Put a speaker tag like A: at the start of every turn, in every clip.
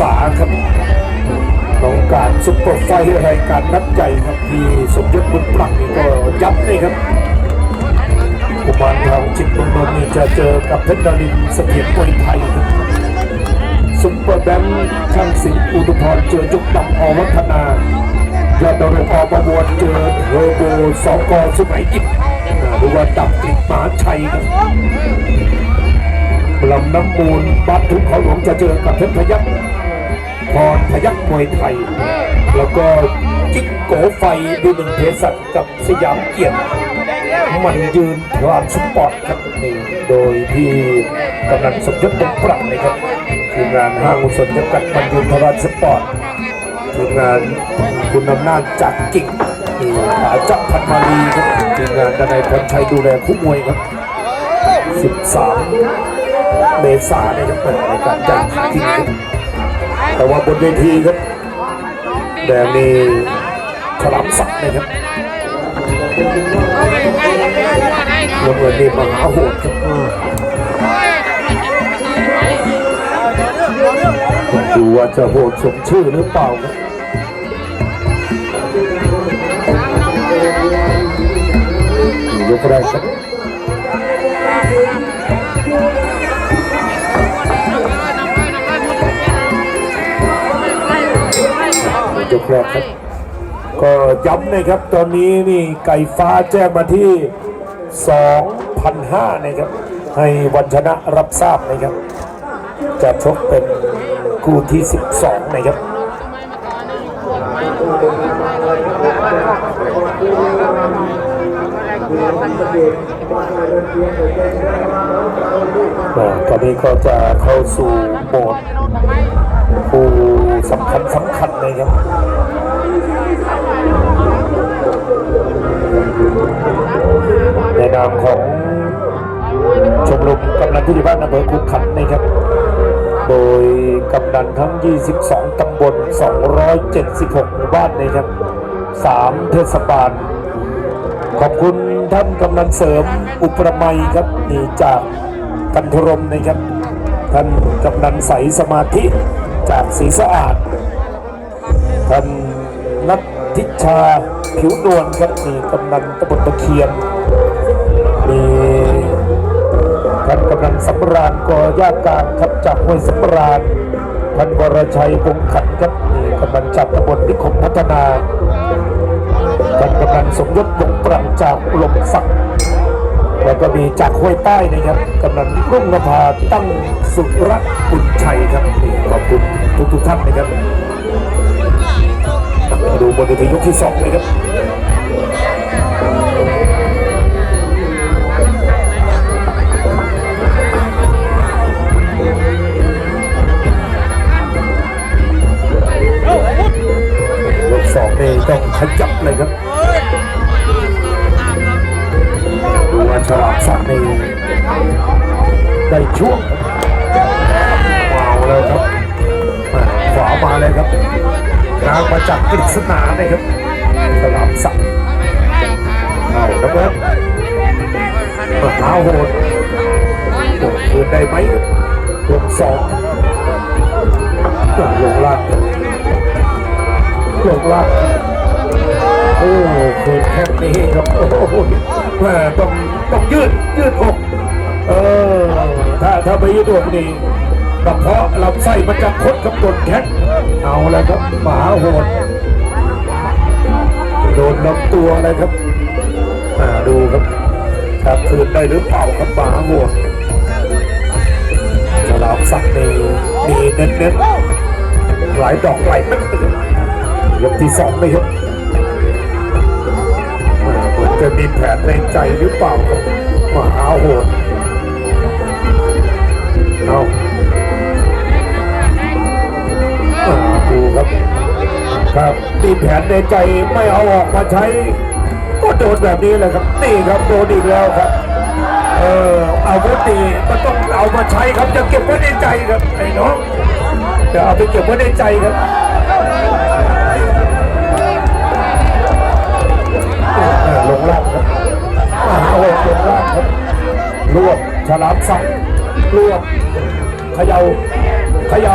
A: ษาครับของการซุปเปอร์ไฟรายการนัดใหญ่ครับที่สมยศบุญปรังนี่ก็ย้ำเลยครับกุมารทองจิตเมืองนนท์นี่จะเจอกับเพชรดารินเสถียรมวยไทยครับซุปเปอร์แบงค์ช่างสิงห์อุตุพรเจอจุกดำอวัฒนายอดดาวอประมวลเจอเทอร์โบสองกอสุไหมกิจหรือว่าดับติดหมาชัยครับลำน้ำมูลบัตรทุกเขาหลวงจะเจอกับเพชรพยัคฆ์ พรพยัคฆ์มวยไทย แล้วก็จิ๊กโกไฟดูหนึ่งเพสัตกับสยามเกียรติมันยืนทรานสปอร์ตครับนี่โดยที่กำนันสมยศบุญปรังนะครับทีมงานห้างอุศนจำกัดมันยืนทรานสปอร์ตทีมงานคุณอำนาจจากกิ่งนี่อาจักรพันมาลีครับทีมงานดนายพลชัยดูแลคู่มวยครับ 13 เมษายนนะครับเปิดรายการจัดจริง แต่ว่าบนเวทีครับแดงนี่ฉลามศักดิ์นะครับรวมเงินนี่มหาโหดครับดูว่าจะโหดสมชื่อหรือเปล่าครับยกแรกครับ กแรกครับ ก็ย้ำนะครับตอนนี้นี่ไก่ฟ้าแจ้งมาที่2,500นะครับ ให้วันชนะรับทราบนะครับ จะชกเป็นคู่ที่ 12 นะครับอ่าตอนนี้ก็จะเข้าสู่โหมด คู่สำคัญสำคัญเลยครับในนามของชมรมกำนันผู้ใหญ่บ้านอำเภอคุกขันนะครับ โดยกำนันทั้ง 22 ตำบล 276หมู่บ้านนะครับ 3 เทศบาล ขอบคุณท่านกำนันเสริมอุปรมัยครับนี่จากกันทรมนะครับ ท่านกำนันใสสมาธิ จากศรีสะอาดท่านนัททิชาผิวนวลครับนี่กำนันตำบลตะเคียนมีท่านกำนันสำราญกอยาการครับจากห้วยสำราญท่านวรชัยวงขันครับนี่กำนันจากตำบลนิคมพัฒนาท่านกำนันสมยศวงปรังจากลมสักดิ์ แล้วก็มีจากห้วยใต้นะครับกำนันรุ่งนภาตั้งสุรบุญชัยครับนี่ขอบคุณทุกทุกท่านนะครับมาดูบนเวทียกที่สองเลยครับยกสองนี่ต้องขยับเลยครับ สักในี่ได้ช่วงวาวเลยครับมาขวามาเลยครับกลางมาจากกฤษณาเลยครับฉลามสักเอาแล้วครับมหาโหดโหดคืนได้ไหมครับรวมสองลงล่างลงล่าง อ้คืนแค่นี้ครับโอ้โหแม่ต้องต้องยืดยืดอกเออถ้าถ้าไม่ยืดอกนี่กระเพาะลำไส้มันจะคดกับต้นแข้งเอาแล้วครับหมาโหดโดนลำตัวเลยครับมาดูครับถ้าคืนได้หรือเปล่าครับหมาโหดฉลามสักนี่มีเน้นๆหลายดอกหลายเม็ดยกที่สองเลยค จะมีแผนในใจหรือเปล่าครับมหาโหดเอาดูครับครับมีแผนในใจไม่เอาออกมาใช้ ก็โดนแบบนี้แหละครับ นี่ครับโดนอีกแล้วครับ เอออาวุธนี่มันต้องเอามาใช้ครับจะเก็บไว้ในใจครับไอ้น้องจะเอาไปเก็บไว้ในใจครับ ลงล่างครับมหาโหดลงล่างครับรวบฉลาม
B: สักรวบขย่าเขย่า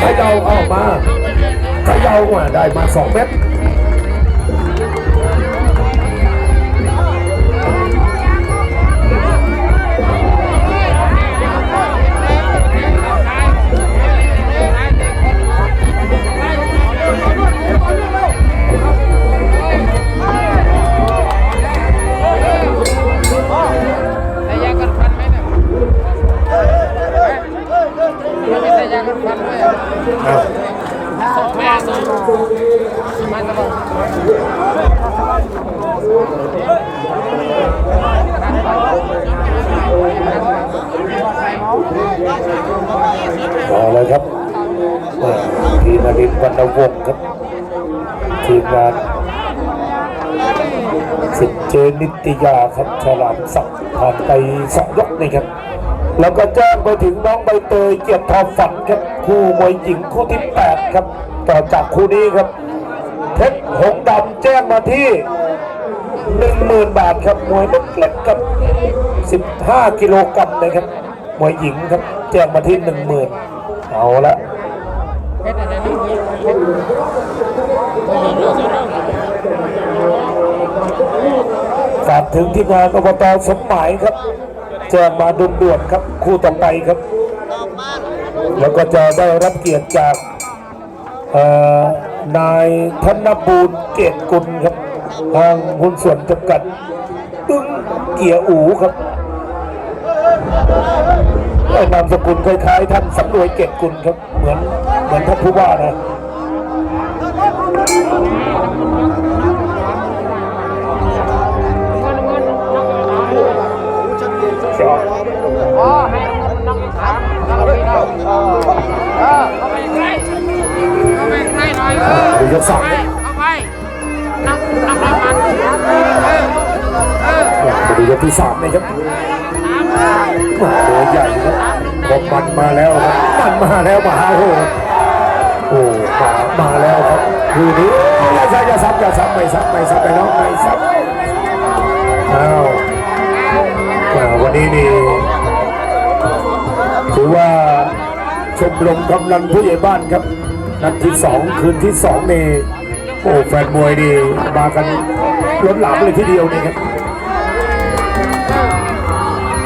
B: เขย่าออกมา
A: ขย่าได้มาสองเมตร นิตยาครับฉลามสักดิ์ผ่านไปสองยกนี่ครับ แล้วก็แจ้งไปถึงน้องใบเตยเกียรติทองฝันครับคู่มวยหญิงคู่ที่8ครับ ต่อจากคู่นี้ครับเพชรหงดำแจ้งมาที่10,000บาทครับมวยเล็กๆครับ15กิโลกรัมนะครับมวยหญิงครับแจ้งมาที่10,000เอาละ
B: เพชรอะไรนะ
A: ฝากถึงทีมงานอบตสมหมายครับจ้งมาด่วนครับคู่ต่อไปครับ แล้วก็จะได้รับเกียรติจากนายธนบูรณ์เกตกุลครับทางหุ้นส่วนจำกัดตึ้งเกียร์อูครับเอ้นามสกุลคล้ายๆท่านสำรวยเกตกุลครับเหมือนเหมือนท่านผู้ว่านะ
B: เข้าไปใกล้เข้าไปใกล้หน่อยเออ
A: ดูยกสาม
B: ไปเข้าไปนั่งนั่งรับมันเออเออ
A: มาดูยกที่สามนะครับ
B: สาม
A: ตัวใหญ่ครับผมมันมาแล้วครับมันมาแล้วมาโหดโอ้มามาแล้วครับคืนนี้อย่าซ้ำอย่าซ้ำอย่าซ้ำไม่ซ้ำไม่ซ้ำไปน้องไม่ซ้ำอ้าวอ่าวันนี้นี่ถือว่า ชมรมกำลังผู้ใหญ่บ้านครับ นัดที่สองคืนที่สองนี่โอ้แฟนมวยนี่มากันล้นหลามเลยทีเดียวนี่ครับ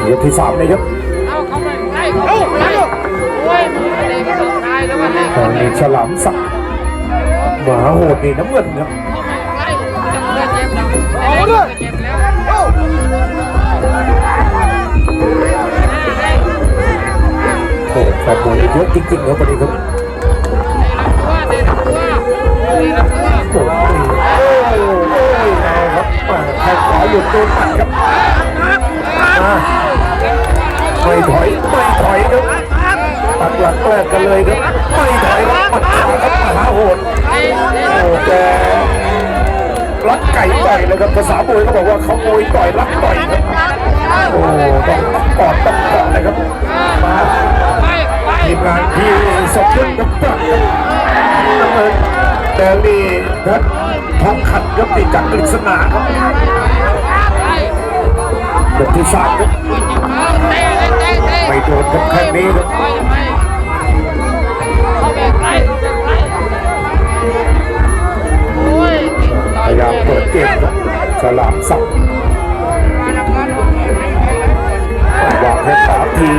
A: ยกที่สามเลยครับ
B: เอาเข้าไปใกล้เข้าไปโอ้ยมึงอะไรก็ต้องตายแล้วมันเลย
A: ตอนนี้ฉลามสักดิ์มาโหดนี่น้ำเงินครับ
B: เอนเจ็บแล้วเอาด้วย เจ็บแล้ว
A: โอ้แฟนมวยนี่เยอะจริงๆครับวันนี้ครับโอ้โหโอ้โหเอาครับแข้งขวาหลุดโดนปัดครับไม่ถอยไม่ถอยครับปักหลักแรกกันเลยครับไม่ถอยครับปัดขาครับมหาโหดโอ้แกรักไก่ต่อยเลยครับภาษามวยเขาบอกว่าเขามวยต่อยรักต่อยครับโอ้ต้องกอดต้องกอดเลยครับมา ทีมงานที่สมยศกับปรักครับน้ำเงินแดงนี่เพชรทองขัดครับติดจากกฤษณาครับ
B: ไป
A: ยกที่สามครับไม่โดนครับแค่นี้ครับพยายามเปิดเกมครับฉลามสับวางแค่สามที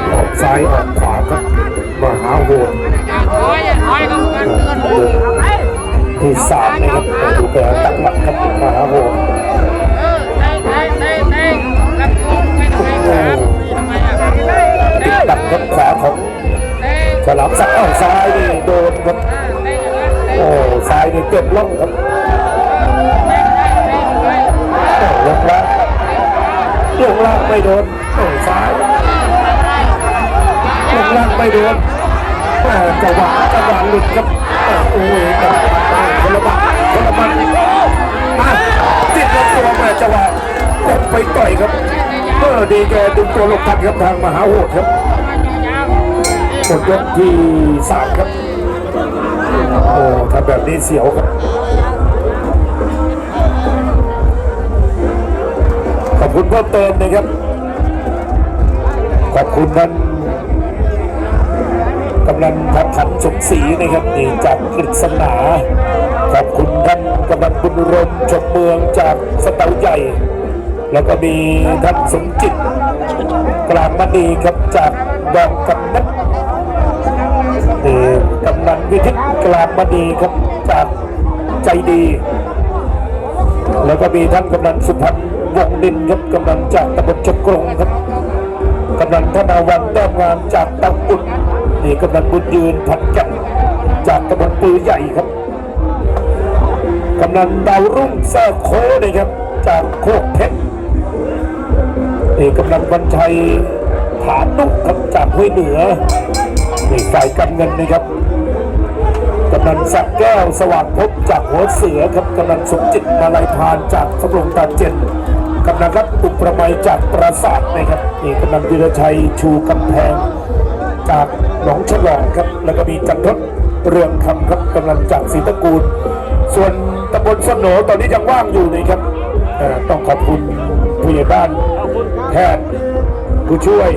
A: นออกซ้ายออกขวาครับมหาโหดที่สามนะครับดูแผลตั้งหลักครับมหาโหดติดตัดครับขวาของฉลามสับอ้าวซ้ายนี่โดนครับโอ้ซ้ายนี่เจ็บล่องครับโอ้ลงล่างลงล่างไม่โดนโอ้ซ้าย ไม่โดนแม่จังหวะจังหวะหลุดครับโอ้ยแต่คนละบัตคนละบัตมาติดลำตัวแม่จังหวะกดไปต่อยครับเออดีแกดึงตัวลบทันครับทางมหาโหดครับหมดยกที่สามครับโอ้ถ้าแบบนี้เสียวครับคุณเพิ่มเติมนะครับ ขอบคุณท่าน กำลังพักขันสมศรีนะครับนี่จากกฤษณาขอบคุณท่านกำลังบุญรมชมเมืองจากสเตาใหญ่ แล้วก็มีท่านสมจิต กลางมณีครับจากดองกำนัดนี่กำนันวิทิตกลางมณีครับจากใจดี แล้วก็มีท่านกำนันสุพรรณวงดินครับกำนันจากตำบลจกกรงครับกำนันธนาวันแต้มงามจากตังบุญ นี่กำนันบุญยืนพันกันจากตำบลปือใหญ่ครับกำนันดาวรุ่งแซ่โคนะครับ จากโคกเพชรนี่กำนันวันชัยฐานนุกครับจากห้วยเหนือนี่ฝ่ายการเงินนะครับกำนันสักแก้วสว่างพบจากหัวเสือครับกำนันสมจิตมาลายพานจากสำรงตาเจนกำนันรัตน์อุประไมยจากปราสาทนะครับนี่กำนันวิรชัยชูกำแพงจาก หนองฉลองครับ แล้วก็มีจันทศเรืองคำครับกำลังจากศรีตะกูล ส่วนตำบลสโหนตอนนี้ยังว่างอยู่นะครับต้องขอบคุณผู้ใหญ่บ้านแพทย์ผู้ช่วย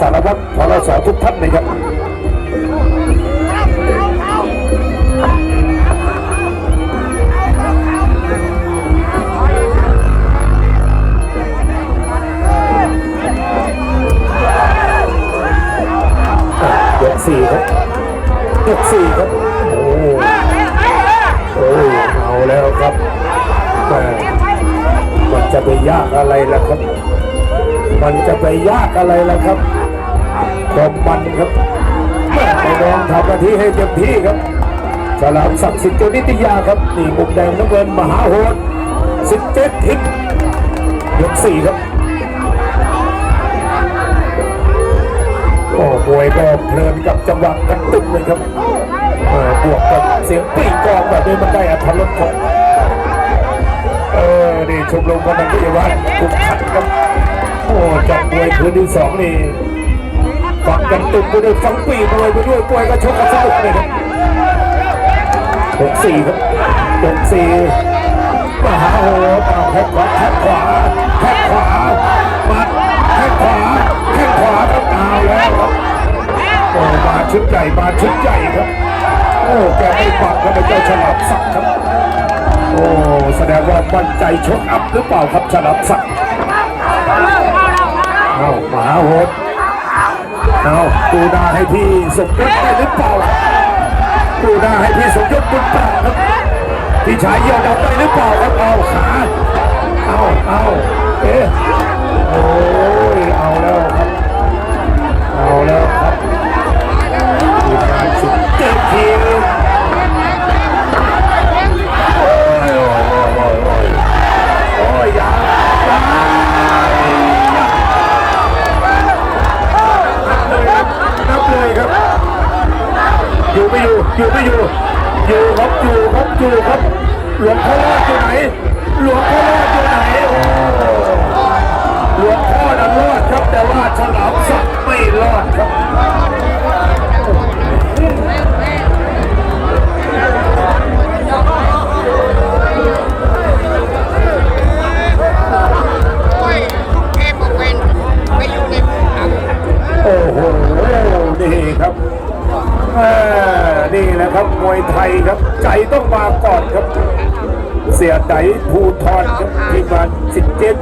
A: สารวัตรพลสทุกท่านนะครับ ยกสี่ครับ โอ้โหโอ้เอาแล้วครับแม่มันจะไปยากอะไรล่ะครับ มันจะไปยากอะไรล่ะครับความมันครับไปลองทำหน้าที่ให้เต็มที่ครับฉลามศักดิ์สิทธิ์เจนิติยาครับนี่มุมแดงน้ำเงินมหาโหดสิทธิ์เจ็ดทิศยกสี่ครับ โอ้มวยก็เพลินกับจังหวะกันตึ้งเลยครับเออบวกกับเสียงปีกองแบบนี้มันได้อัธรสครับเออนี่ชมรมกำลังที่ว่าคุมขัดครับโอ้จับมวยคืนที่สองนี่ฟังกันตึ้งไปด้วยฟังปีมวยไปด้วยมวยก็ชกกันสนุกเลยครับหกสี่ครับหกสี่มหาโหดเอาแข้งขวาแข้งขวาแข้งขวา โอ้มาชุดใหญ่มาชุดใหญ่ครับ โอ้แกไม่ฟังครับไอ้เจ้าฉลามศักครับ โอ้แสดงว่ามั่นใจชกอัพหรือเปล่าครับฉลามศักเอาหมาโหดเอาดูหน้าให้พี่สมยศได้หรือเปล่าดูหน้าให้พี่สมยศบุญปราครับพี่ชายเยี่ยวดำได้หรือเปล่าครับเอาขาเอาเอาเอ๊ะโอ้ยเอาแล้วครับเอาแล้ว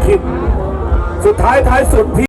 A: คิด สุดท้ายท้ายสุดพี่